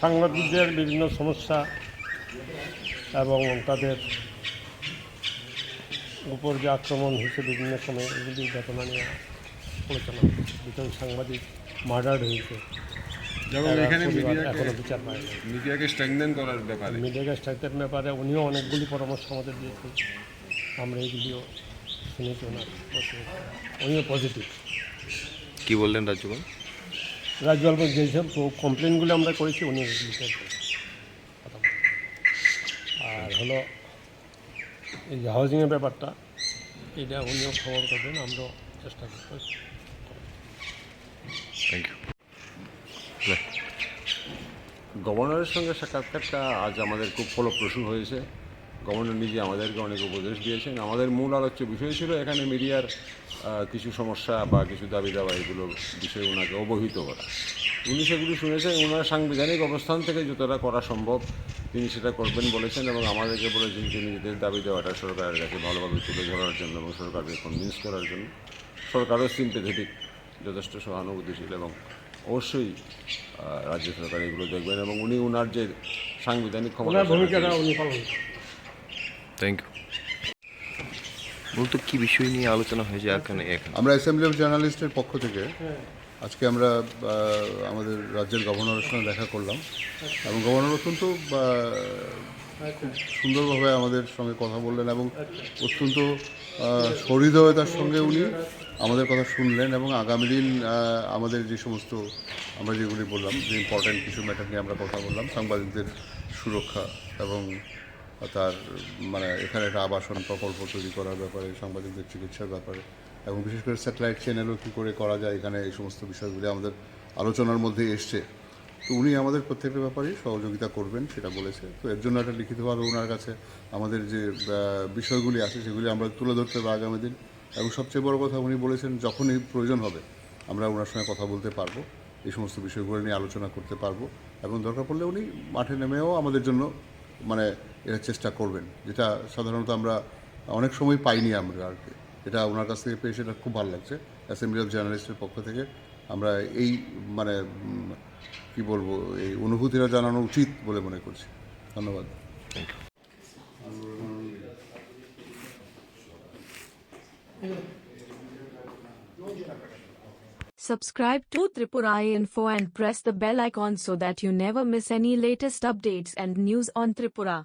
সাংবাদিকদের বিভিন্ন সমস্যা এবং তাদের উপর যে আক্রমণ হয়েছে বিভিন্ন সময় এগুলি ঘটনা নিয়ে আলোচনা দুজন সাংবাদিক মার্ডার হয়েছে। যেমন এখনও বিচার মিডিয়াকে স্ট্রেংথেন করার ব্যাপারে। মিডিয়াকে ব্যাপারে উনিও অনেকগুলি পরামর্শ আমাদের দিয়েছেন। আমরা এইগুলিও শুনেছি ওনার উনিও পজিটিভ। কি বললেন রাজ্যপাল? রাজ্যপাল যেসব কমপ্লেনগুলো আমরা করেছি উনি কথা আর হলো এই যে হাউজিংয়ের ব্যাপারটা এটা উনিও খবর করবেন আমরাও চেষ্টা করব। থ্যাংক ইউ গভর্নরের সঙ্গে সাক্ষাৎকারটা আজ আমাদের খুব ফলপ্রসূ হয়েছে। গভর্নর নিজে আমাদেরকে অনেক উপদেশ দিয়েছেন। আমাদের মূল আলোচ্য বিষয় ছিল এখানে মিডিয়ার কিছু সমস্যা বা কিছু দাবি দাবা এগুলোর বিষয়ে ওনাকে অবহিত করা। উনি সেগুলি শুনেছেন ওনার সাংবিধানিক অবস্থান থেকে যতটা করা সম্ভব তিনি সেটা করবেন বলেছেন এবং আমাদেরকে বলেছেন যে নিজেদের দাবি দেওয়াটা সরকারের কাছে ভালোভাবে তুলে ধরার জন্য এবং সরকারকে কনভিন্স করার জন্য। সরকারও সিম্পেথেটিক যথেষ্ট সহানুভূতিশীল এবং অবশ্যই রাজ্য সরকার এগুলো দেখবেন এবং উনি ওনার যে সাংবিধানিক ক্ষমতা ভূমিকাটা উনি পালন। থ্যাংক ইউ মূলত কি বিষয় নিয়ে আলোচনা হয়েছে এখানে আমরা অ্যাসেম্বলি অফ জার্নালিস্টের পক্ষ থেকে আজকে আমরা আমাদের রাজ্যের গভর্নরের সঙ্গে দেখা করলাম। এবং গভর্নর অত্যন্ত খুব সুন্দরভাবে আমাদের সঙ্গে কথা বললেন এবং অত্যন্ত সহৃদয়তার সঙ্গে উনি আমাদের কথা শুনলেন এবং আগামী দিন আমাদের যে সমস্ত, আমরা যেগুলি বললাম, যে ইম্পর্ট্যান্ট কিছু ম্যাটার নিয়ে আমরা কথা বললাম, সাংবাদিকদের সুরক্ষা এবং তার মানে এখানে একটা আবাসন প্রকল্প তৈরি করার ব্যাপারে, সাংবাদিকদের চিকিৎসার ব্যাপারে। এবং বিশেষ করে স্যাটেলাইট চ্যানেলও কী করে করা যায় এখানে, এই সমস্ত বিষয়গুলি আমাদের আলোচনার মধ্যে এসছে। তো উনি আমাদের প্রত্যেকটা ব্যাপারেই সহযোগিতা করবেন, সেটা বলেছে। তো এর জন্য একটা লিখিতভাবে ওনার কাছে আমাদের যে বিষয়গুলি আছে, সেগুলি আমরা তুলে ধরতে হবে আগামী দিন। এবং সবচেয়ে বড় কথা উনি বলেছেন, যখনই প্রয়োজন হবে, আমরা ওনার সঙ্গে কথা বলতে পারব, এই সমস্ত বিষয়গুলো নিয়ে আলোচনা করতে পারব। এবং দরকার পড়লে উনি মাঠে নেমেও আমাদের জন্য মানে এটা চেষ্টা করবেন যেটা সাধারণত আমরা অনেক সময় পাইনি আমরা আর কি। এটা ওনার কাছ থেকে পেয়ে সেটা খুব ভালো লাগছে। অ্যাসেম্বলি অফ জার্নালিস্টের পক্ষ থেকে আমরা এই মানে কি বলব এই অনুভূতিটা জানানো উচিত বলে মনে করছি। ধন্যবাদ। Subscribe to Tripura Info and press the bell icon so that you never miss any latest updates and news on Tripura.